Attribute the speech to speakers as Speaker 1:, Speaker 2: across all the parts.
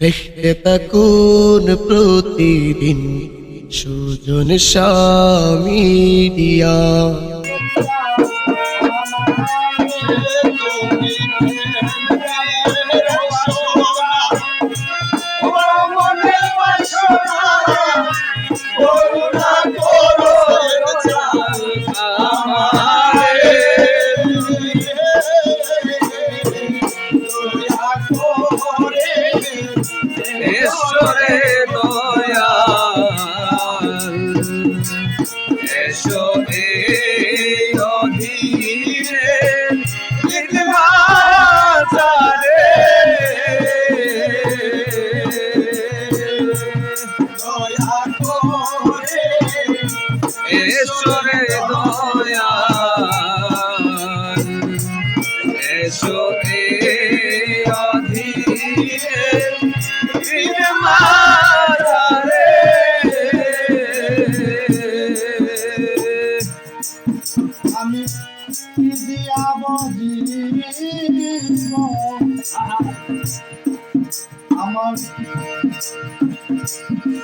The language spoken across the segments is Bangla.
Speaker 1: দেখতে থাকুন প্রতিদিন সুজন স্বামী
Speaker 2: ঈশ্বরে অধীনে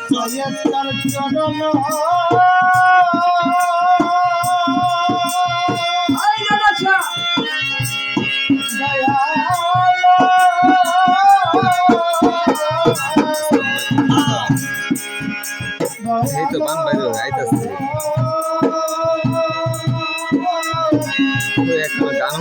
Speaker 3: সৈয়দার চরণ
Speaker 2: এই তো বান বাইরে আইতাছে ওই একটা গান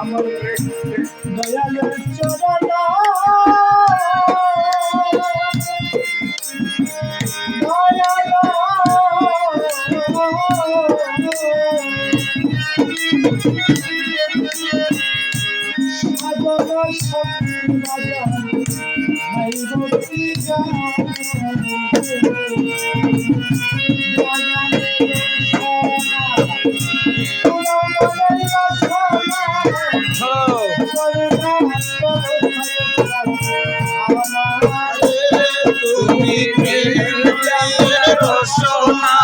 Speaker 3: আমার দয়ালের চরণ
Speaker 2: তুমি না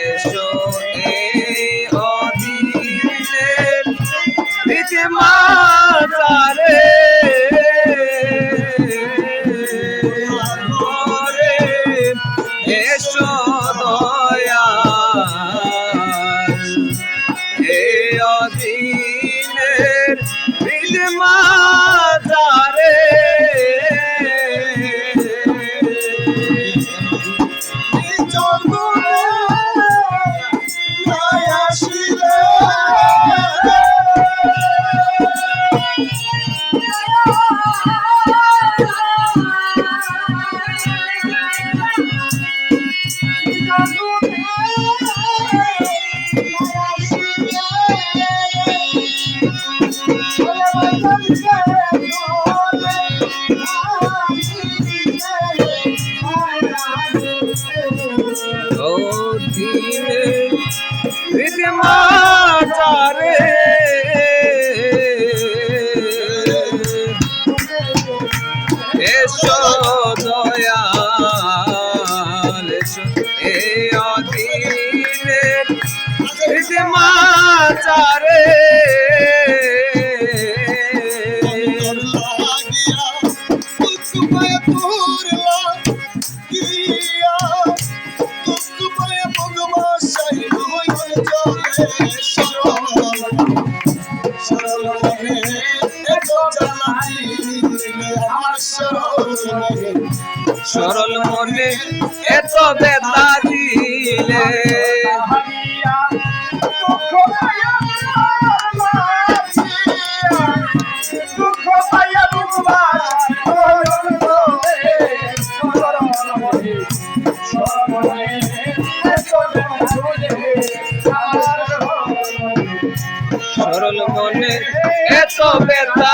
Speaker 2: এসো এই অধীনের মাতারে করে এসো দয়া এ অধীনের মাতারে অধীনের মাতারে
Speaker 3: সরল মনে এত
Speaker 2: বেতা দিলে। সরল মনে এত বেতা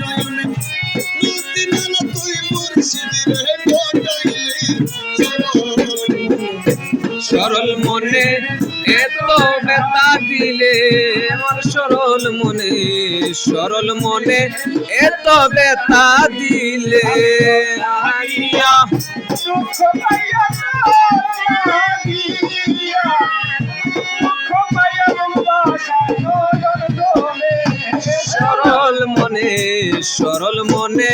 Speaker 3: নয়নে নদী নালা তুই মুর্শিদ রে কোটাইলি
Speaker 2: সরল মনে এত ব্যথা দিলে আমার সরল মনে সরল মনে এত বেতা দিলে। আইয়া সরল মনে সরল মনে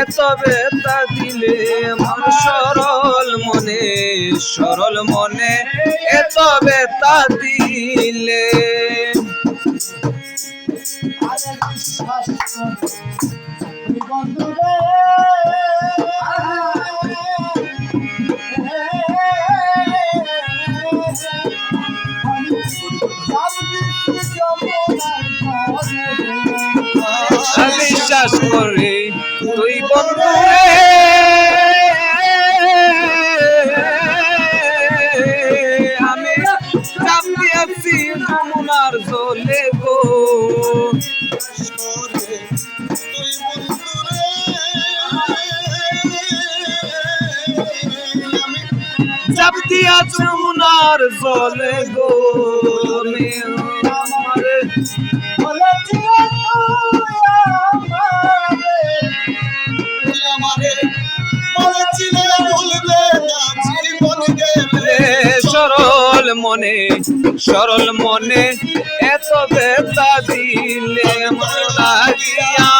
Speaker 2: এত বেতা দিলে মন সরল মনে সরল মনে এত বেতা দিলে। বিশ্বাস করে, তুই বন্ধু আমি চাপ দিয়েছি যমুনার জলে গো। চাপ দিয়া যমুনার জলে গো। মনে সরল মনে এত বেতা দিলে লাগিয়া।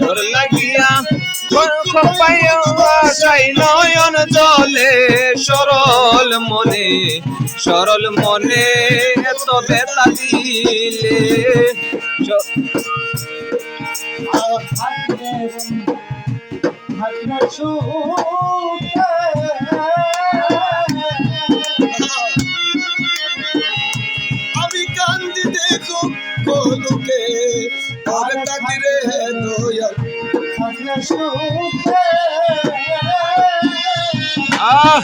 Speaker 2: তোর লাগিয়া পাই নয়ন জলে সরল মনে সরল মনে এত বেতা দিলে।
Speaker 3: আমি কান্দি দেখো কলুকে আর তাকি রে দয়াল
Speaker 2: আহ!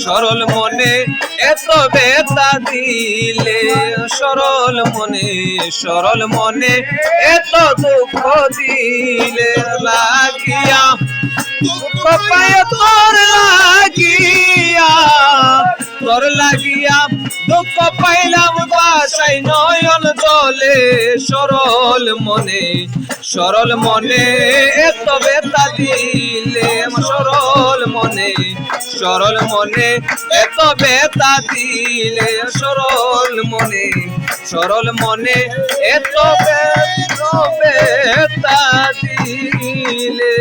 Speaker 2: সরল মনে এত বেতা দিলে, সরল মনে সরল মনে এত দুঃখ দিলে লাগিয়া, দুঃখ পায় তোর লাগিয়া তোর লাগিয়া দুঃখ পাইলাম বাসাই নয়ন জলে, সরল মনে সরল মনে এত বেতা দিলে জানে সরল মনে এত বেতা দিলে সরল মনে সরল মনে এত বেতা দিলে।